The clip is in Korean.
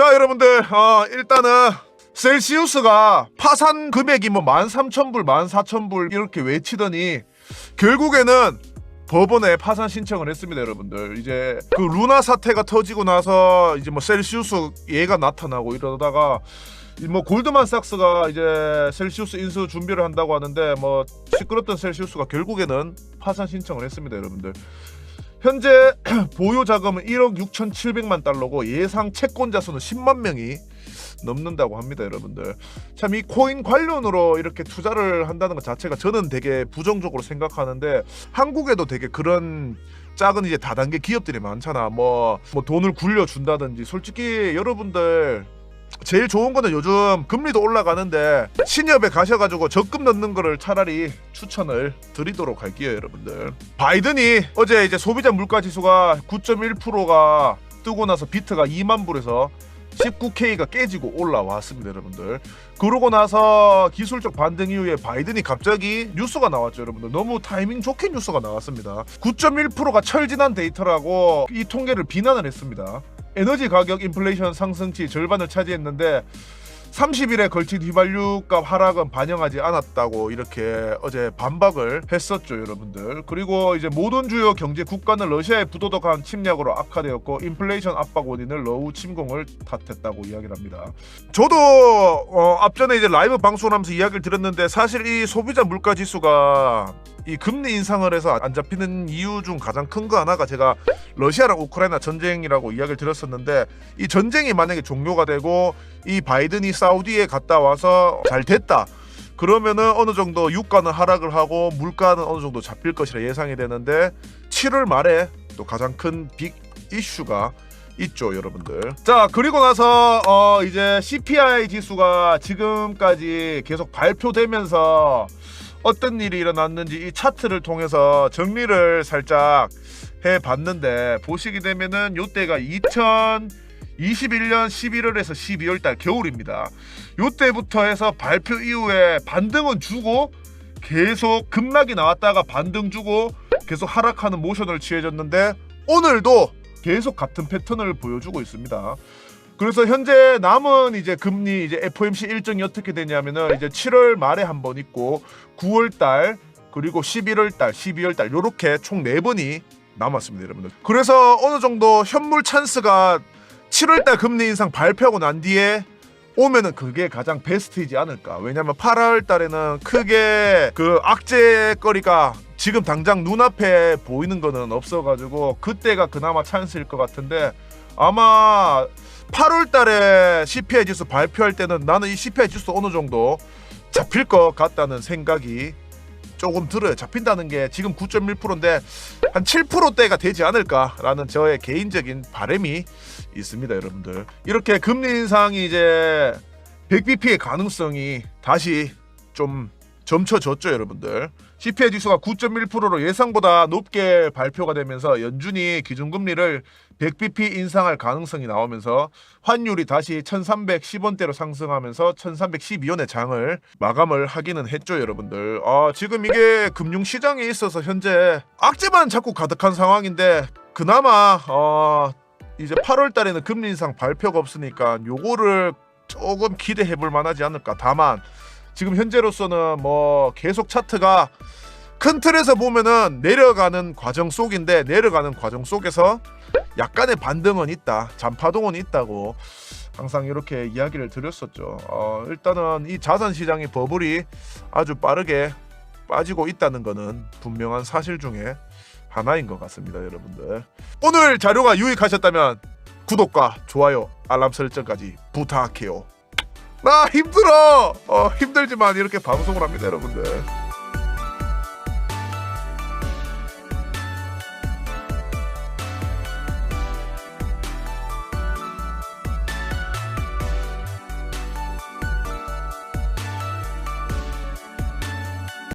자 여러분들 어, 일단은 셀시우스가 파산 금액이 뭐 13,000불 14,000불 이렇게 외치더니 결국에는 법원에 파산 신청을 했습니다 여러분들. 이제 그 루나 사태가 터지고 나서 이제 뭐 셀시우스 얘가 나타나고 이러다가 이뭐 골드만삭스가 이제 셀시우스 인수 준비를 한다고 하는데 뭐 시끄럽던 셀시우스가 결국에는 파산 신청을 했습니다 여러분들 현재 보유 자금은 1억 6,700만 달러고 예상 채권자 수는 10만 명이 넘는다고 합니다, 여러분들. 참 이 코인 관련으로 이렇게 투자를 한다는 것 자체가 저는 되게 부정적으로 생각하는데 한국에도 되게 그런 작은 이제 다단계 기업들이 많잖아. 뭐, 뭐 돈을 굴려 준다든지 솔직히 여러분들 제일 좋은 거는 요즘 금리도 올라가는데 신협에 가셔가지고 적금 넣는 거를 차라리 추천을 드리도록 할게요 여러분들. 바이든이 어제 이제 소비자 물가 지수가 9.1%가 뜨고 나서 비트가 2만 불에서 19K가 깨지고 올라왔습니다 여러분들. 그러고 나서 기술적 반등 이후에 바이든이 갑자기 뉴스가 나왔죠 여러분들. 너무 타이밍 좋게 뉴스가 나왔습니다. 9.1%가 철진한 데이터라고 이 통계를 비난을 했습니다 에너지 가격 인플레이션 상승치 절반을 차지했는데 30일에 걸친 휘발유값 하락은 반영하지 않았다고 이렇게 어제 반박을 했었죠, 여러분들. 그리고 이제 모든 주요 경제 국가는 러시아의 부도덕한 침략으로 악화되었고 인플레이션 압박 원인을 러우 침공을 탓했다고 이야기를 합니다. 저도 어, 앞전에 이제 라이브 방송을 하면서 이야기를 드렸는데 사실 이 소비자 물가 지수가 이 금리 인상을 해서 안 잡히는 이유 중 가장 큰 거 하나가 제가 러시아랑 우크라이나 전쟁이라고 이야기를 드렸었는데 이 전쟁이 만약에 종료가 되고 이 바이든이 사우디에 갔다 와서 잘 됐다. 그러면은 어느 정도 유가는 하락을 하고 물가는 어느 정도 잡힐 것이라 예상이 되는데 7월 말에 또 가장 큰 빅 이슈가 있죠, 여러분들. 자, 그리고 나서 어 이제 CPI 지수가 지금까지 계속 발표되면서 어떤 일이 일어났는지 이 차트를 통해서 정리를 살짝 해 봤는데 보시게 되면은 요때가 2021년 11월에서 12월 달 겨울입니다. 요때부터 해서 발표 이후에 반등은 주고 계속 급락이 나왔다가 반등 주고 계속 하락하는 모션을 취해졌는데 오늘도 계속 같은 패턴을 보여주고 있습니다. 그래서 현재 남은 이제 금리 이제 FOMC 일정이 어떻게 되냐면은 이제 7월 말에 한 번 있고 9월 달 그리고 11월 달, 12월 달 요렇게 총네 번이 남았습니다, 여러분들. 그래서 어느 정도 현물 찬스가 7월 달 금리 인상 발표하고 난 뒤에 오면은 그게 가장 베스트이지 않을까. 왜냐면 8월 달에는 크게 그 악재거리가 지금 당장 눈앞에 보이는 거는 없어가지고 그때가 그나마 찬스일 것 같은데 아마 8월 달에 CPI 지수 발표할 때는 나는 이 CPI 지수 어느 정도 잡힐 것 같다는 생각이 조금 들어요. 잡힌다는 게 지금 9.1%인데 한 7%대가 되지 않을까라는 저의 개인적인 바람이 있습니다, 여러분들. 이렇게 금리 인상이 이제 100bp의 가능성이 다시 좀 점쳐졌죠, 여러분들. CPI 지수가 9.1%로 예상보다 높게 발표가 되면서 연준이 기준금리를 100bp 인상할 가능성이 나오면서 환율이 다시 1310원대로 상승하면서 1312원의 장을 마감을 하기는 했죠, 여러분들. 아, 지금 이게 금융시장에 있어서 현재 악재만 자꾸 가득한 상황인데 그나마 어, 이제 8월 달에는 금리 인상 발표가 없으니까 요거를 조금 기대해 볼 만하지 않을까. 다만 지금 현재로서는 뭐 계속 차트가 큰 틀에서 보면은 내려가는 과정 속인데 내려가는 과정 속에서 약간의 반등은 있다, 잔파동은 있다고 항상 이렇게 이야기를 드렸었죠. 어, 일단은 이 자산 시장의 버블이 아주 빠르게 빠지고 있다는 것은 분명한 사실 중에 하나인 것 같습니다, 여러분들. 오늘 자료가 유익하셨다면 구독과 좋아요, 알람 설정까지 부탁해요. 나 힘들어. 어, 힘들지만 이렇게 방송을 합니다, 여러분들.